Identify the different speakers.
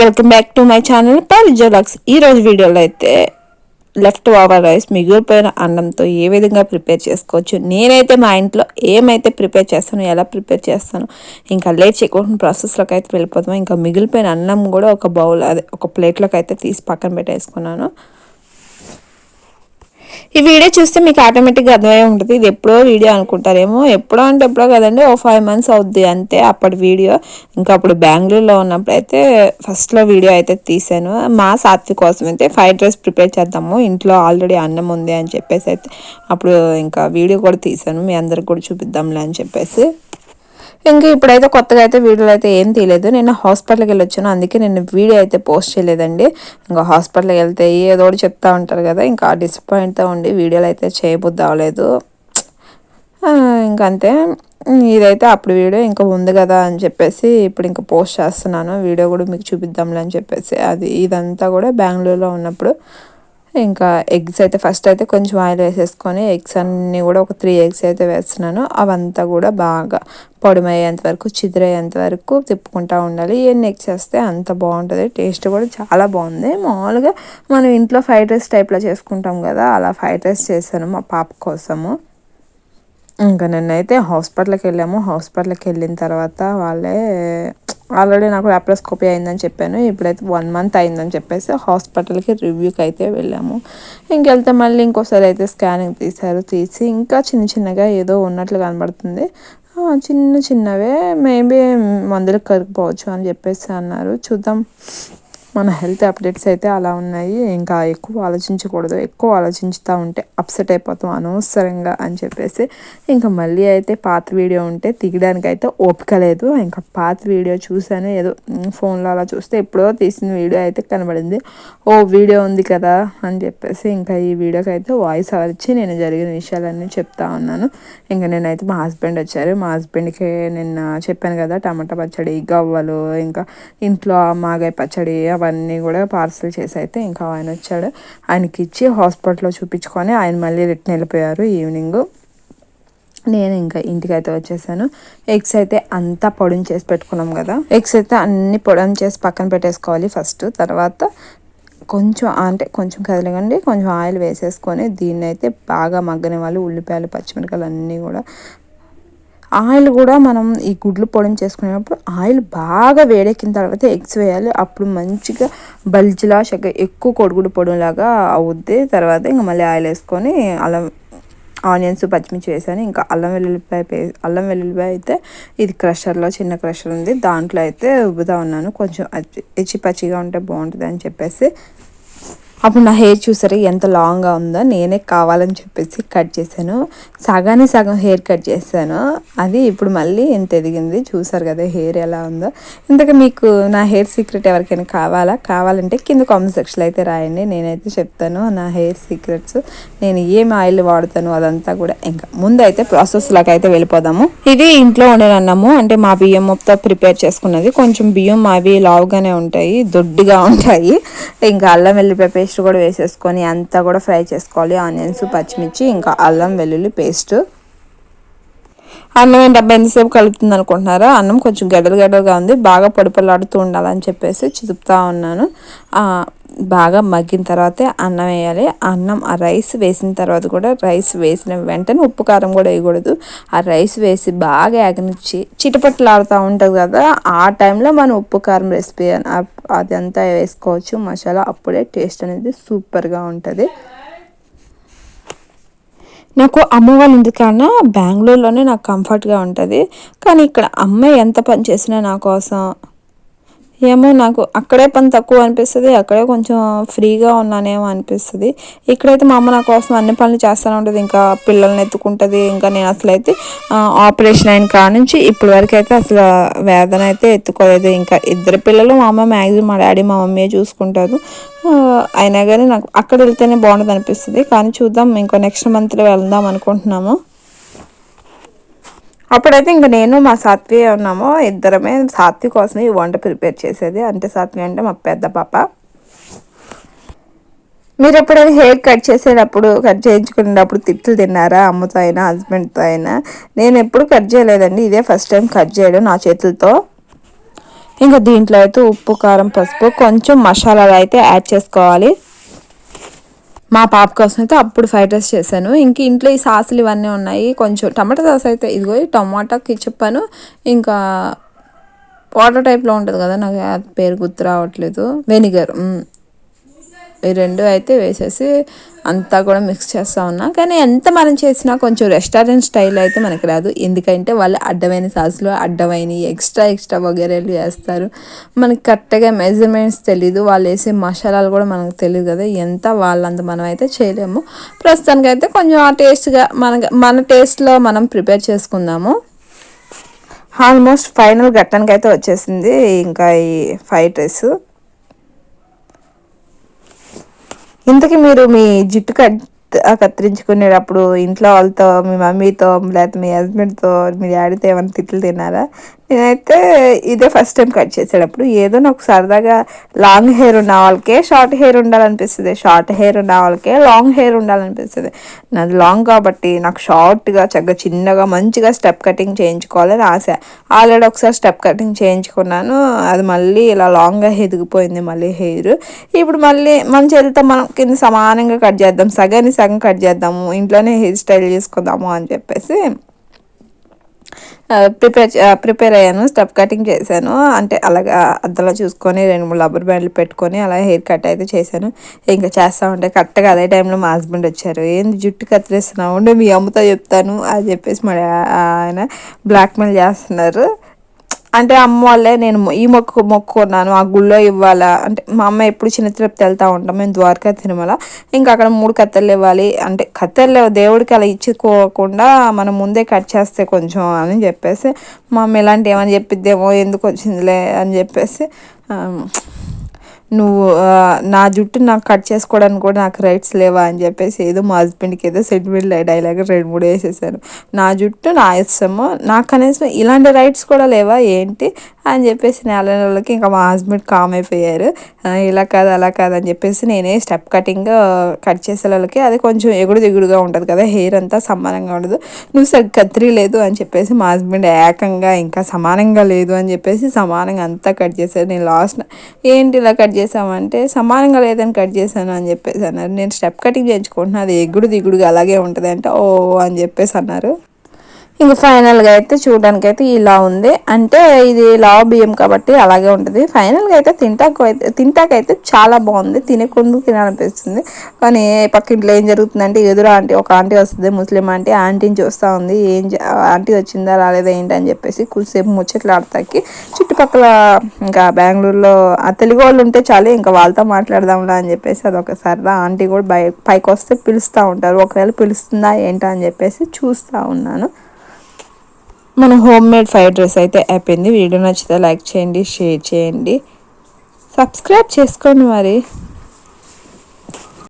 Speaker 1: Welcome back to my channel పాలిజోలాక్స్ ఈరోజు వీడియోలో అయితే లెఫ్ట్ ఓవర్ రైస్ మిగిలిపోయిన అన్నంతో ఏ విధంగా ప్రిపేర్ చేసుకోవచ్చు? నేనైతే మా ఇంట్లో ఏమైతే ప్రిపేర్ చేస్తానో ఎలా ప్రిపేర్ చేస్తాను ఇంకా లేట్ చేయకుండా ప్రాసెస్లోకి అయితే వెళ్ళిపోతాము ఇంకా మిగిలిపోయిన అన్నం కూడా ఒక బౌల్ అదే ఒక ప్లేట్లోకి అయితే తీసి పక్కన పెట్టేసుకున్నాను. ఈ వీడియో చూస్తే మీకు ఆటోమేటిక్గా అర్థమై ఉంటుంది. ఇది ఎప్పుడో వీడియో అనుకుంటారేమో. ఎప్పుడో అంటే ఎప్పుడో కదండి ఓ ఫైవ్ మంత్స్ అవుద్ది అంతే అప్పటి వీడియో. ఇంకా అప్పుడు బెంగళూరులో ఉన్నప్పుడు అయితే ఫస్ట్లో వీడియో అయితే తీసాను. మా సాత్వి కోసం అయితే ఫ్రైడ్ రైస్ ప్రిపేర్ చేద్దాము. ఇంట్లో ఆల్రెడీ అన్నం ఉంది అని చెప్పేసి అయితే అప్పుడు ఇంకా వీడియో కూడా తీసాను. మీ అందరికి కూడా చూపిద్దాంలే అని చెప్పేసి. ఇంకా ఇప్పుడైతే కొత్తగా అయితే వీడియోలు అయితే ఏం తీయలేదు. నేను హాస్పిటల్కి వెళ్ళొచ్చాను. అందుకే నేను వీడియో అయితే పోస్ట్ చేయలేదండి. ఇంకా హాస్పిటల్కి వెళ్తే ఏదో ఒకటి చెప్తా ఉంటారు కదా ఇంకా డిసప్పాయింట్తో ఉండి వీడియోలు అయితే చేయబుద్ది అవ్వలేదు. ఇంకంతే ఇదైతే అప్పుడు వీడియో ఇంకా ఉంది కదా అని చెప్పేసి ఇప్పుడు ఇంకా పోస్ట్ చేస్తున్నాను. వీడియో కూడా మీకు చూపిద్దాంలే అని చెప్పేసి. అది ఇదంతా కూడా బెంగళూరులో ఉన్నప్పుడు ఇంకా ఎగ్స్ అయితే ఫస్ట్ అయితే కొంచెం ఆయిల్ వేసేసుకొని ఎగ్స్ అన్నీ కూడా ఒక త్రీ ఎగ్స్ అయితే వేస్తున్నాను. అవంతా కూడా బాగా పొడిమయ్యేంత వరకు చిదిరయ్యేంత వరకు తిప్పుకుంటూ ఉండాలి. ఇవన్నీ నెక్స్ట్ చేస్తే అంత బాగుంటుంది. టేస్ట్ కూడా చాలా బాగుంది. మామూలుగా మనం ఇంట్లో ఫ్రైడ్ రైస్ టైప్లో చేసుకుంటాం కదా అలా ఫ్రైడ్ రైస్ చేశాను మా పాప కోసము. ఇంకా నిన్నైతే హాస్పిటల్కి వెళ్ళాము. హాస్పిటల్కి వెళ్ళిన తర్వాత వాళ్ళే ఆల్రెడీ నాకు లాప్రోస్కోపీ అయిందని చెప్పాను. ఇప్పుడైతే వన్ మంత్ అయిందని చెప్పేసి హాస్పిటల్కి రివ్యూకి అయితే వెళ్ళాము. ఇంకెళ్తే మళ్ళీ ఇంకోసారి అయితే స్కానింగ్ తీశారు. తీసి ఇంకా చిన్న చిన్నగా ఏదో ఉన్నట్లు కనబడుతుంది. చిన్న చిన్నవే. మేబీ మందులకు కరిగిపోవచ్చు అని చెప్పేసి అన్నారు. చూద్దాం. మన హెల్త్ అప్డేట్స్ అయితే అలా ఉన్నాయి. ఇంకా ఎక్కువ ఆలోచించకూడదు. ఎక్కువ ఆలోచించుతూ ఉంటే అప్సెట్ అయిపోతాం అనవసరంగా అని చెప్పేసి. ఇంకా మళ్ళీ అయితే పాత వీడియో ఉంటే తీయడానికి అయితే ఓపిక లేదు. ఇంకా పాత వీడియో చూశాను. ఏదో ఫోన్లో అలా చూస్తే ఎప్పుడో తీసిన వీడియో అయితే కనబడింది. ఓ వీడియో ఉంది కదా అని చెప్పేసి ఇంకా ఈ వీడియోకి అయితే వాయిస్ ఇచ్చి నేను జరిగిన విషయాలన్నీ చెప్తా ఉన్నాను. ఇంకా నేనైతే మా హస్బెండ్ వచ్చారు. మా హస్బెండ్కి నిన్న చెప్పాను కదా టమాటా పచ్చడి గవ్వలు ఇంకా ఇంట్లో మాగాయ పచ్చడి అవన్నీ అవన్నీ కూడా పార్సల్ చేసి అయితే ఇంకా ఆయన వచ్చాడు. ఆయనకి ఇచ్చి హాస్పిటల్లో చూపించుకొని ఆయన మళ్ళీ రిటర్న్ వెళ్ళిపోయారు ఈవినింగ్. నేను ఇంకా ఇంటికి అయితే వచ్చేసాను. ఎగ్స్ అయితే అంతా పొడిని చేసి పెట్టుకున్నాం కదా. ఎగ్స్ అయితే అన్ని పొడిని చేసి పక్కన పెట్టేసుకోవాలి ఫస్ట్. తర్వాత కొంచెం అంటే కొంచెం కదలగండి కొంచెం ఆయిల్ వేసేసుకొని దీన్ని అయితే బాగా మగ్గని వాళ్ళు ఉల్లిపాయలు పచ్చిమిరకాయలు అన్నీ కూడా ఆయిల్ కూడా మనం ఈ గుడ్లు పొడిని చేసుకునేటప్పుడు ఆయిల్ బాగా వేడెక్కిన తర్వాత ఎగ్స్ వేయాలి. అప్పుడు మంచిగా బల్జిలా చక్క ఎక్కువ కొడుగుడు పొడిలాగా అవుద్ది. తర్వాత ఇంకా మళ్ళీ ఆయిల్ వేసుకొని అల్లం ఆనియన్స్ పచ్చిమిర్చి వేసాను. ఇంకా అల్లం వెల్లుల్లిపాయ పే అల్లం వెల్లుల్లిపాయ అయితే ఇది క్రషర్లో చిన్న క్రషర్ ఉంది. దాంట్లో అయితే ఉబ్బుతా ఉన్నాను. కొంచెం ఎచ్చి పచ్చిగా ఉంటే బాగుంటుంది అని చెప్పేసి అప్పుడు నా హెయిర్ చూసారా ఎంత లాంగ్గా ఉందో నేనే కావాలని చెప్పేసి కట్ చేశాను. సగానే సగం హెయిర్ కట్ చేశాను. అది ఇప్పుడు మళ్ళీ ఎంత ఎదిగింది. చూసారు కదా హెయిర్ ఎలా ఉందో. ఇంతక మీకు నా హెయిర్ సీక్రెట్ ఎవరికైనా కావాలా? కావాలంటే కింద కామెంట్ సెక్షన్లో అయితే రాయండి. నేనైతే చెప్తాను నా హెయిర్ సీక్రెట్స్. నేను ఏం ఆయిల్ వాడతాను అదంతా కూడా ఇంకా ముందు అయితే ప్రాసెస్ లాగా అయితే వెళ్ళిపోదాము. ఇది ఇంట్లో అన్నము. అంటే మా బియ్యం మొత్తం ప్రిపేర్ చేసుకున్నది. కొంచెం బియ్యం అవి లావుగానే ఉంటాయి దొడ్డుగా ఉంటాయి. ఇంకా అల్లం వెల్లిపాయ పేస్ట్ కూడా వేసేసుకొని అంతా కూడా ఫ్రై చేసుకోవాలి. ఆనియన్స్ పచ్చిమిర్చి ఇంకా అల్లం వెల్లుల్లి పేస్ట్. అన్నం డబ్బా ఎంతసేపు కలుపుతుంది అనుకుంటున్నారా? అన్నం కొంచెం గడ్డలు గడ్డలుగా ఉంది. బాగా పొడిపొలాడుతూ ఉండాలని చెప్పేసి చిదుపుతా ఉన్నాను. బాగా మగ్గిన తర్వాతే అన్నం వేయాలి. అన్నం ఆ రైస్ వేసిన తర్వాత కూడా రైస్ వేసిన వెంటనే ఉప్పు కారం కూడా వేయకూడదు. ఆ రైస్ వేసి బాగా ఎగనిచ్చి చిటపట్లాడుతూ ఉంటుంది కదా ఆ టైంలో మనం ఉప్పు కారం రెసిపీ అదంతా వేసుకోవచ్చు. మసాలా అప్పుడే టేస్ట్ అనేది సూపర్గా ఉంటుంది. నాకు అమ్మ వాళ్ళ ఇంటికన్నా బెంగళూరులోనే నాకు కంఫర్ట్గా ఉంటుంది. కానీ ఇక్కడ అమ్మ ఎంత పని చేసినా నా కోసం ఏమో నాకు అక్కడే పని తక్కువ అనిపిస్తుంది అక్కడే కొంచెం ఫ్రీగా ఉన్నానేమో అనిపిస్తుంది. ఇక్కడైతే మా అమ్మ నా కోసం అన్ని పనులు చేస్తూనే ఉంటుంది. ఇంకా పిల్లల్ని ఎత్తుకుంటుంది. ఇంకా నేను అసలు అయితే ఆపరేషన్ అయిన కాడ నుంచి ఇప్పటి వరకు అయితే అసలు వేదన అయితే ఎత్తుకోలేదు. ఇంకా ఇద్దరు పిల్లలు మా అమ్మ మ్యాక్సిమం మా డాడీ మా మమ్మీ చూసుకుంటారు. అయినా కానీ నాకు అక్కడ వెళ్తేనే బాగుంటుంది అనిపిస్తుంది కానీ చూద్దాం ఇంకో నెక్స్ట్ మంత్లో వెళ్దాం అనుకుంటున్నాము. అప్పుడైతే ఇంకా నేను మా సాత్వి ఉన్నాము. ఇద్దరమే సాత్వి కోసమే ఈ వంట ప్రిపేర్ చేసేది. అంటే సాత్వి అంటే మా పెద్ద పాప. మీరు ఎప్పుడైనా హెయిర్ కట్ చేసేటప్పుడు కట్ చేయించుకునేటప్పుడు తిట్లు తిన్నారా? అమ్మతో అయినా హస్బెండ్తో అయినా నేను ఎప్పుడు కట్ చేయలేదండి. ఇదే ఫస్ట్ టైం కట్ చేయడం నా చేతులతో. ఇంకా దీంట్లో అయితే ఉప్పు కారం పసుపు కొంచెం మసాలాలు అయితే యాడ్ చేసుకోవాలి. మా పాప కోసం అయితే అప్పుడు ఫ్రైడ్ రైస్ చేశాను. ఇంక ఇంట్లో ఈ సాసులు ఇవన్నీ ఉన్నాయి. కొంచెం టమాటా సాస్ అయితే ఇదిగో టమాటాకి చెప్పాను. ఇంకా వాటర్ టైప్లో ఉంటుంది కదా నాకు పేరు గుర్తు రావట్లేదు. వెనిగర్ ఈ రెండు అయితే వేసేసి అంతా కూడా మిక్స్ చేస్తూ ఉన్నా. కానీ ఎంత మనం చేసినా కొంచెం రెస్టారెంట్ స్టైల్ అయితే మనకి రాదు. ఎందుకంటే వాళ్ళు అడ్డమైన సాసులు అడ్డమైన ఎక్స్ట్రా ఎక్స్ట్రా వగేరేలు చేస్తారు. మనకి కరెక్ట్గా మెజర్మెంట్స్ తెలీదు. వాళ్ళు వేసే మసాలాలు కూడా మనకు తెలియదు కదా. ఎంత వాళ్ళంత మనం అయితే చేయలేము. ప్రస్తుతానికి అయితే కొంచెం ఆ టేస్ట్గా మన మన టేస్ట్లో మనం ప్రిపేర్ చేసుకుందాము. ఆల్మోస్ట్ ఫైనల్ గట్టానికి అయితే వచ్చేసింది. ఇంకా ఈ ఫ్రైడ్ రైస్ ఇంతకీ మీరు మీ జుట్టు కట్ కత్తిరించుకునేటప్పుడు ఇంట్లో వాళ్ళతో మీ మమ్మీతో లేకపోతే మీ హస్బెండ్తో మీ డాడీతో ఏమైనా తిట్లు తిన్నారా? నేనైతే ఇదే ఫస్ట్ టైం కట్ చేసేటప్పుడు ఏదో నాకు సరదాగా లాంగ్ హెయిర్ ఉన్న వాళ్ళకే షార్ట్ హెయిర్ ఉండాలనిపిస్తుంది. షార్ట్ హెయిర్ ఉన్న వాళ్ళకే లాంగ్ హెయిర్ ఉండాలనిపిస్తుంది. నాది లాంగ్ కాబట్టి నాకు షార్ట్గా చక్కగా చిన్నగా మంచిగా స్టెప్ కటింగ్ చేయించుకోవాలని ఆశ. ఆల్రెడీ ఒకసారి స్టెప్ కటింగ్ చేయించుకున్నాను. అది మళ్ళీ ఇలా లాంగ్గా ఎదిగిపోయింది మళ్ళీ హెయిర్ ఇప్పుడు మళ్ళీ మన చేతితో మనం కింద సమానంగా కట్ చేద్దాం. సగాన్ని సగం కట్ చేద్దాము. ఇంట్లోనే హెయిర్ స్టైల్ చేసుకుందాము అని చెప్పేసి ప్రిపేర్ ప్రిపేర్ అయ్యాను స్టెప్ కటింగ్ చేశాను. అంటే అలాగా అద్దలా చూసుకొని రెండు మూడు రబ్బర్ బ్యాండ్లు పెట్టుకొని అలా హెయిర్ కట్ అయితే చేశాను. ఇంకా చేస్తా ఉంటే కరెక్ట్గా అదే టైంలో మా హస్బెండ్ వచ్చారు. ఏంది జుట్టు కత్తిరిస్తున్నావు? ఉండే మీ అమ్మతో చెప్తాను అని చెప్పేసి మరి ఆయన బ్లాక్మెయిల్ చేస్తున్నారు. అంటే అమ్మ వాళ్ళే నేను ఈ మొక్కు మొక్కున్నాను ఆ గుళ్ళో ఇవ్వాలా? అంటే మా అమ్మ ఎప్పుడు చిన్న తిరుపతి వెళ్తూ ఉంటాం మేము ద్వారకా తిరుమల. ఇంకా అక్కడ మూడు కత్తెలు ఇవ్వాలి. అంటే కత్తెలు దేవుడికి అలా ఇచ్చుకోకుండా మనం ముందే కట్ చేస్తే కొంచెం అని చెప్పేసి మా అమ్మ ఇలాంటి ఏమని చెప్పిద్దేమో ఎందుకు వచ్చిందిలే అని చెప్పేసి నువ్వు నా జుట్టు నాకు కట్ చేసుకోవడానికి కూడా నాకు రైట్స్ లేవా అని చెప్పేసి ఏదో మా హస్బెండ్కి ఏదో సెంటిమెంట్ డైలాగ్ రెండు మూడు వేసేసాను నా జుట్టు నా ఇష్టము నాకు కనీసం ఇలాంటి రైట్స్ కూడా లేవా ఏంటి అని చెప్పేసి నెల నెలలకి ఇంకా మా హస్బెండ్ కామ్ అయిపోయారు. ఇలా కాదు అలా కాదు అని చెప్పేసి నేనే స్టెప్ కటింగ్ కట్ చేసే వాళ్ళకి అది కొంచెం ఎగుడు దిగుడుగా ఉంటుంది కదా హెయిర్ అంతా సమానంగా ఉండదు. నువ్వు సరి కత్తిరి లేదు అని చెప్పేసి మా హస్బెండ్ ఏకంగా ఇంకా సమానంగా లేదు అని చెప్పేసి సమానంగా అంతా కట్ చేశారు. నేను లాస్ట్ ఏంటి ఇలా కట్ చేసామంటే సమానంగా లేదని కట్ చేశాను అని చెప్పేసి అన్నారు. నేను స్టెప్ కటింగ్ చేయించుకుంటున్నా అది ఎగుడు దిగుడుగా అలాగే ఉంటుంది అంటే ఓ అని చెప్పేసి అన్నారు. ఇంక ఫైనల్గా అయితే చూడడానికి అయితే ఇలా ఉంది. అంటే ఇది లావ బియ్యం కాబట్టి అలాగే ఉంటుంది. ఫైనల్గా అయితే తింటాకు అయితే తింటాకైతే చాలా బాగుంది. తినకుండా తినాలనిపిస్తుంది. కానీ పక్కింట్లో ఏం జరుగుతుందంటే ఎదురు ఆంటీ ఒక ఆంటీ వస్తుంది ముస్లిం ఆంటీ ఆంటీని చూస్తూ ఉంది ఏం ఆంటీ వచ్చిందా రాలేదా ఏంటి? అని చెప్పేసి కొద్దిసేపు ముచ్చట్లు ఆడతాకి చుట్టుపక్కల ఇంకా బెంగళూరులో ఆ తెలుగు వాళ్ళు ఉంటే చాలు ఇంకా వాళ్ళతో మాట్లాడదాంలా అని చెప్పేసి అదొక సరదా. ఆంటీ కూడా బై పైకి వస్తే పిలుస్తూ ఉంటారు. ఒకవేళ పిలుస్తుందా ఏంటా అని చెప్పేసి చూస్తూ ఉన్నాను. మన హోమ్ మేడ్ ఫ్రైడ్ రైస్ అయితే అయిపోయింది. వీడియో నచ్చితే లైక్ చేయండి షేర్ చేయండి. సబ్స్క్రైబ్ చేసుకోండి మరి.